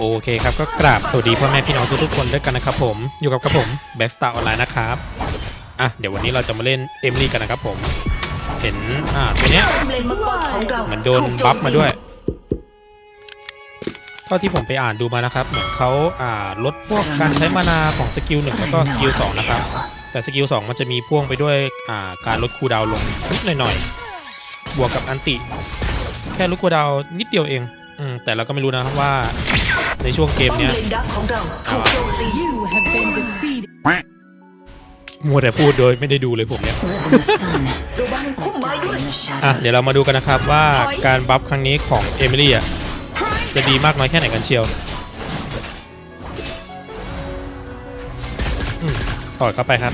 โอเคครับก็กราบสวัสดีพ่อแม่พี่น้องทุกๆคนด้วยกันนะครับผมอยู่กับกับผมแบ็กสตาร์ออนไลน์นะครับอะเดี๋ยววันนี้เราจะมาเล่นเอมลี่กันนะครับผมเห็นอ่าตัวเนี้ยป้อมเลนมังกรของเราเหมือนโดนบัฟมาด้วยเท่าที่ผมไปอ่านดูมานะครับ เหมือนเขาอ่าลดพวกการใช้มานาของสกิลหนึ่งแล้วก็สกิลสองนะครับแต่สกิลสองมันจะมีพ่วงไปด้วยอ่าการลดคูดาวลงนิดหน่อยๆบวกกับอันติแค่ลดคูดาวนิดเดียวเอง อืมแต่เราก็ไม่รู้นะครับว่าในช่วงเกมเนี้ยมัวแต่พูดโดยไม่ได้ดูเลยผมเนี่ย Live in the sun, ระวังพุ่มไม้ด้วยอะเดี๋ยวเรามาดูกันนะครับว่าการบัฟครั้งนี้ของเอมิลี่อะจะดีมากน้อยแค่ไหนกันเชียวอืมถอเข้าไปครับ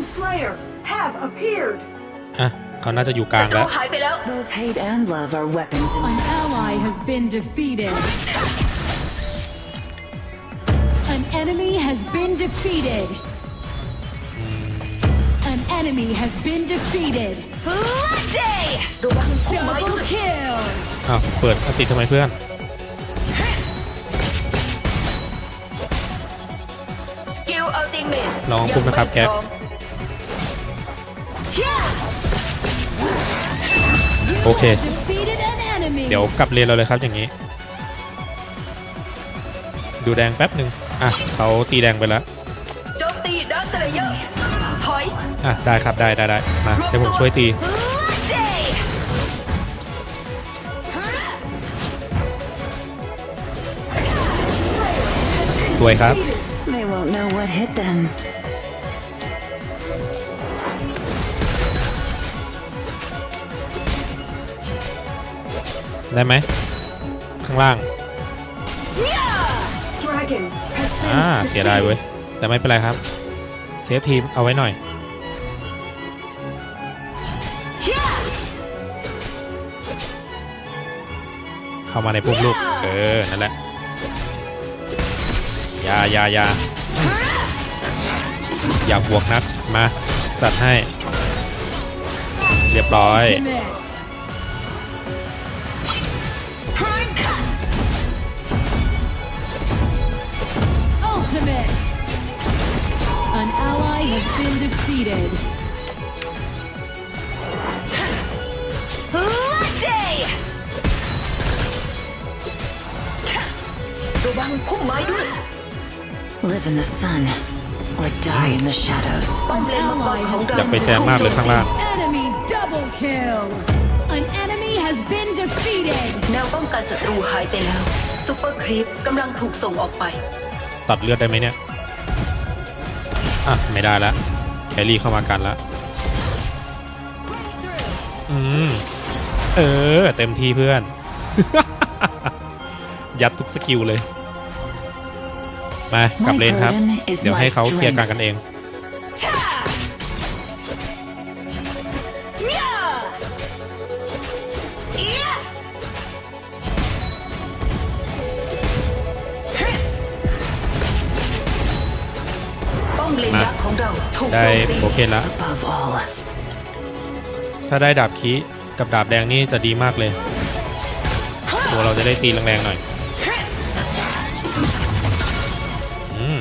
and Slayer have appeared. อะเขาน่าจะอยู่กลาศังตรูแล้วหายไปแล้ว Both hate and love are weapons in An ally has been defeated. An enemy has been defeated. An enemy has been defeated. ระวังพุ่มไม้ด้ Double วย kill. อ้าวเปิดอันติทำไมเพื่อนสกิลอัลติเมทลองพุ่มนะครับแก๊ป โอเค Defeated an enemy. เดี๋ยวกลับเรียนเราเลยครับอย่างนี้ ดูแดงแป๊บหนึ่งอะเขาตีแดงไปแล้วโจมตีดักสเลเยอร์ถอยอะได้ครับได้ได้ได้มารวมเดี๋ยวผมตัวช่วยตีสวยครับ ได้ไหมข้างล่าง Dragon has อ่า been เสียดายเว้ย แต่ไม่เป็นไรครับ เซฟทีมเอาไว้หน่อย เข้ามาในพุ่มลูก เออ นั่นแหละอยาอยาอยาอยากบวกนักมา จัดให้ เรียบร้อย been defeated. ระวังพุ่มไม้ด้วย Live in the sun, or die in the shadows. ป้อมเลนมังกรของเราอยากไปแจมมากเลยข้างล่าง Enemy double kill. An enemy has been defeated. แนวป้องกันศัตรูหายไปแล้วซูเปอร์ครีปกำลังถูกส่งออกไป ตัดเลือดได้ไหมเนี่ย อะ ไม่ได้แล้วแครี่เข้ามากันแล้วอืม เออ เต็มที่เพื่อน ยัดทุกสกิลเลย มากลับเลนครับ เดี๋ยวให้เขาเคลียร์กันกันเอง ได้โอเคแล้ว ถ้าได้ดาบคีกับดาบแดงนี่จะดีมากเลย ตัวเราจะได้ตีแรงๆหน่อยอืม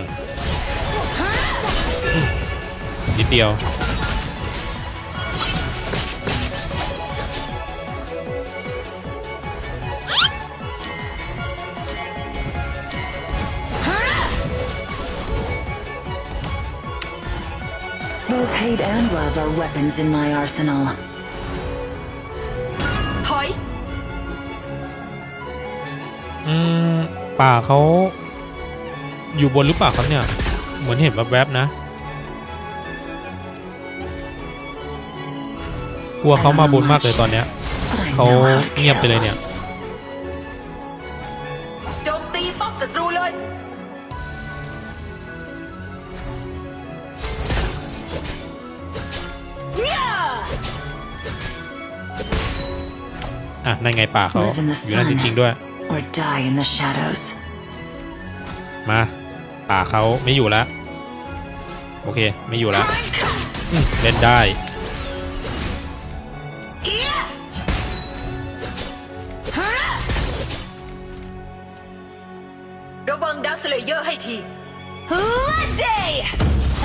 นิดเดียว hate and love are weapons in my arsenal. ถอยอืมป่าเขาอยู่บนหรือเปล่าครับเนี่ย เหมือนเห็นแวบๆนะ กลัวเขามาบนมากเลยตอนเนี้ย But I เขา know how to เงียบไป kill. เลยเนี่ย อะนั่นไงป่าเขา Live in the อยู่นั่นจ sun ริงๆด้วย or die in the shadows. มาป่าเขาไม่อยู่แล้วโออเคไม่อยู่แล้วอืมเล่นได้ระวังดักสเลเยอร์ให้ที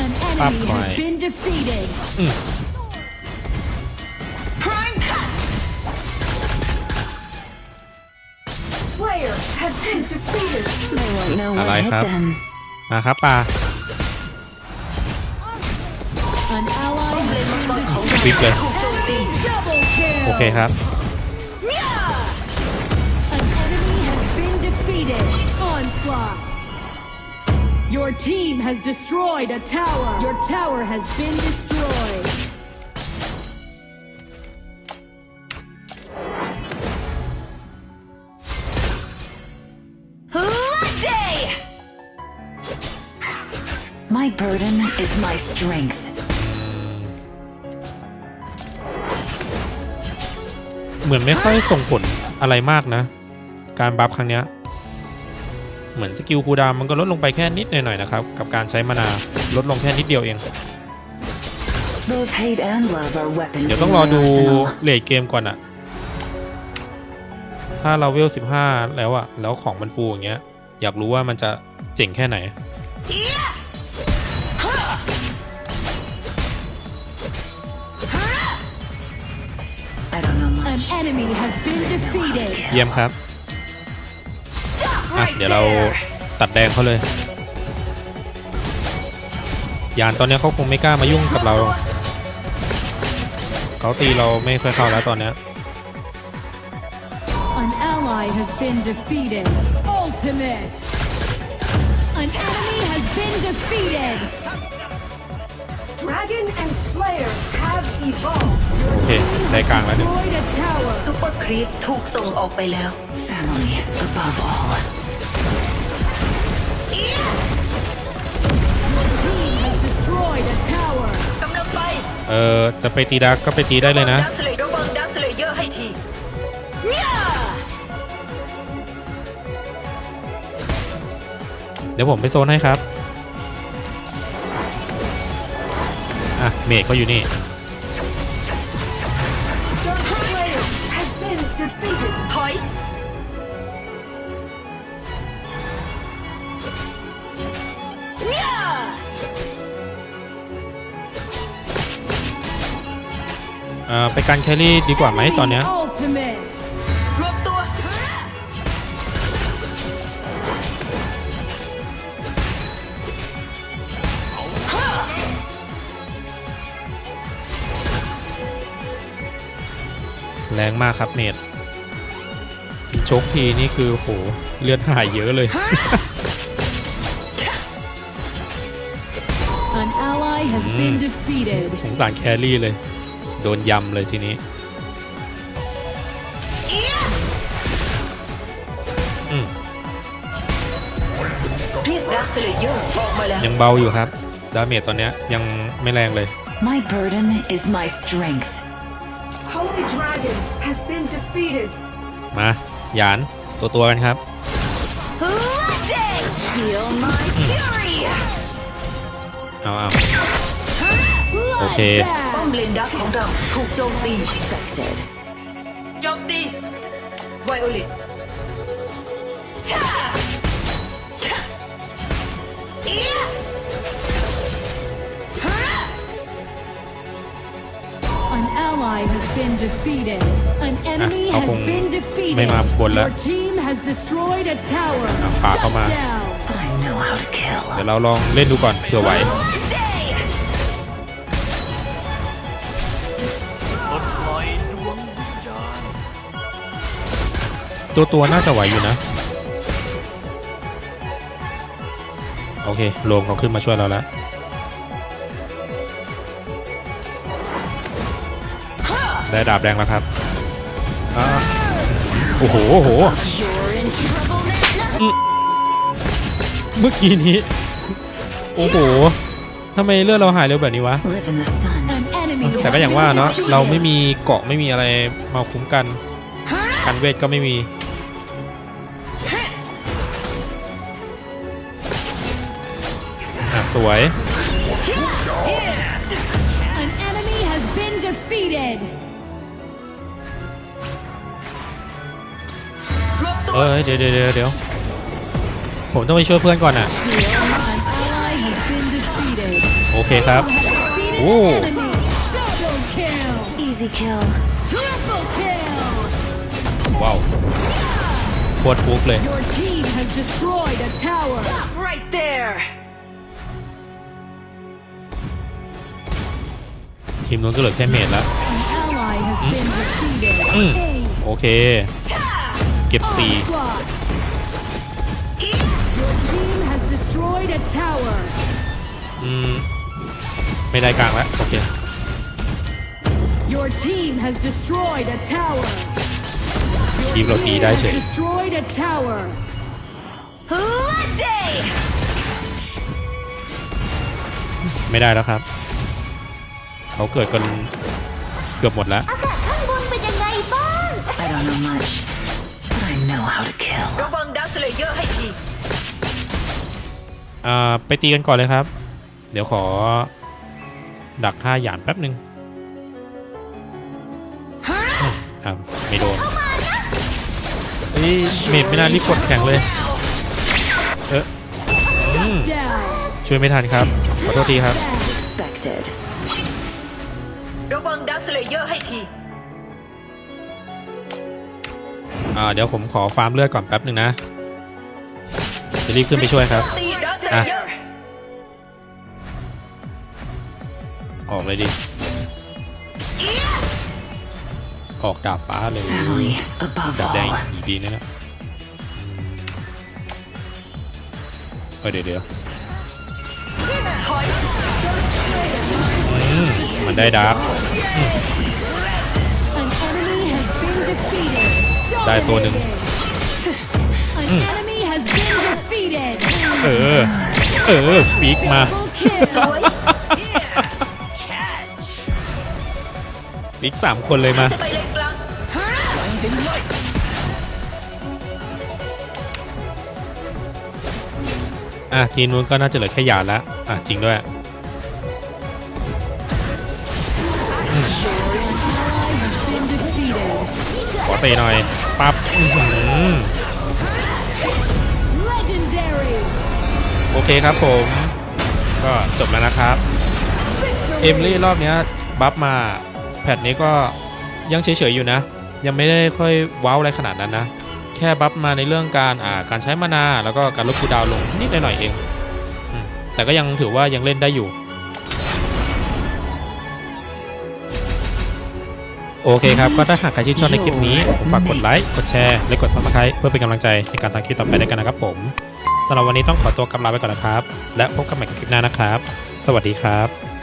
An enemy has right. been defeated. อืม Slayer has been defeated. They won't know what Alright, hit hub. them. มาครับปลา An ally has been วิกเลยถูกโจมตี double kill. โอเคครับ An enemy has been defeated. Onslaught. Your team has destroyed a tower. Your tower has been destroyed. My burden is my strength. เหมือนไม่ค่อยส่งผลอะไรมากนะ การบัฟครั้งเนี้ย เหมือนสกิลคูลดาวน์มันก็ลดลงไปแค่นิดหน่อยๆนะครับ กับการใช้มานาลดลงแค่นิดเดียวเอง Both hate and love are weapons เดี๋ยว in ต้องรอ my ดู arsenal. เลทเกมก่อนอะถ้าเราเวล 15 แล้วอะแล้วของมันฟูอย่างเงี้ย อยากรู้ว่ามันจะเจ๋งแค่ไหน I enemy has been defeated. เยี่ยมครับอะเดี๋ยวเราตัดแดงเขาเลย ยานตอนเนี้ยเขาคงไม่กล้ามายุ่งกับเรา เขาตีเราไม่ค่อยเข้าแล้วตอนเนี้ย An ally has been defeated. Ultimate. An enemy has been defeated. Dragon and Slayer have evolved. โอเค ได้กลางแล้วหนึ่ง Destroyed a tower. ซูเปอร์ครีปถูกส่งออกไปแล้ว Family above all. Team has destroyed a tower. กำลังไปเออจะไปตีดักก็ไปตีได้เลยนะ ดักสเลระวังดักสเลเยอร์ให้ทีเดี๋ยวผมไปโซนให้ครับ อะเมดเขาอยู่นี่ Dark Slayer has been defeated. ถอยเอ่อไปกันแครี่ดีกว่าไหมตอนเนี้ย แรงมากครับเมดชกทีนี่คือโหเลือดหายเยอะเลย An ally has been defeated. สงสารแครี่เลย โดนยำเลยทีนี้อืมเรียกดักสเลเยอร์ออกมาแล้วยังเบาอยู่ครับ ดาเมจตอนเนี้ยยังไม่แรงเลย My burden is my strength. Holy Dragon has been defeated. มาหยานตัวตัวๆกันครับ Feel my fury. เอาเอาโอเค ป้อมเลนดักของเราถูกโจมตี Expected. โจมตีไวโอเลต An ally has been defeated. An enemy เขา has คง been defeated. ไม่มาบนแล้ว Your team has destroyed a tower. อะปาเข้ามา Shut down. I know how to kill. เดี๋ยวเราลองเล่นดูก่อนเผื่อไหวตัวตัวๆน่าจะไหวอยู่นะ โอเคโลมเขาขึ้นมาช่วยเราแล้วได้ดาบแดงแล้วครับอ่าโอ้โหโหเมื่อกี้นี้ โอ้โหทำไมเลือดเราหายเร็วแบบนี้วะ แต่ก็อย่างว่าเนาะเราไม่มีเกาะไม่มีอะไรมาคุ้มกันกันเวทก็ไม่มีสวย เอ้ยเดี๋ยวเดี๋ยวเดี๋ยวเดี๋ยวผมต้องไปช่วยเพื่อนก่อนอะ An ally has been defeated. โอเคครับ Defeated Ooh. enemy. Double kill. Easy kill. Triple kill. ว้าวโคตรฟุกเลย Your team has destroyed a tower. right there ทีมนู้นก็เหลือแค่เมดแล้ว An ally has been defeated. Mm. Ace. โอเคเก็บสี่ Onslaught. Your team has destroyed a tower. อืม ไม่ได้กลางแล้ว โอเค Your team has destroyed a tower. Your ทีมเราตี team ได้ has เฉย destroyed a tower. ไม่ได้แล้วครับ เขาเกิดกันเกือบหมดแล้ว อ่าไปตีกันก่อนเลยครับ เดี๋ยวขอ ดักห้าหยานแป๊บหนึ่งอ่าไม่โดนเฮ้ยเมดไม่น่ารีบกดแข่งเลย เอออืม Down. ช่วยไม่ทันครับ ขอโทษทีครับ Expected. ระวังดาวสเลเยอร์ให้ทีอ่าเดี๋ยวผมขอฟาร์มเลือดก่อนแป๊บหนึ่งนะจะรีบขึ้นไปช่วยครับ อร์ออกเลยดิ ออกดาบฟ้าเลย Family above ดาบแดง all. อีกดีนะเนี่ยเออเดี๋ยวเดี๋ยวถอยอืมมันได้ดาบ An enemy has been defeated. ได้ตัวหนึ่ง An เออ เออปีกมาปีกสามคนเลยมาอะทีนู้นก็น่าจะเหลือแค่หยาดแล้วอะจริงด้วยขอเตะหน่อยปั๊บ โอเคครับผม ก็จบแล้วนะครับ เอมลี่รอบนี้บัฟมาแพทนี้ก็ยังเฉยๆอยู่นะ ยังไม่ได้ค่อยว้าวอะไรขนาดนั้นนะ แค่บัฟมาในเรื่องการอ่าการใช้มานาแล้วก็การลดคูดาวลงนิดหน่อยเอง แต่ก็ยังถือว่ายังเล่นได้อยู่ โอเคครับ ก็ถ้าหากใครชื่นชอบในคลิปนี้ผมฝากกดไลค์ กดแชร์ และกด subscribe เพื่อเป็นกำลังใจในการตามคลิปต่อไปด้วยกันนะครับผม สำหรับวันนี้ต้องขอตัวกำลาไปก่อนนะครับ และพบกันใหม่คลิปหน้านะครับ สวัสดีครับ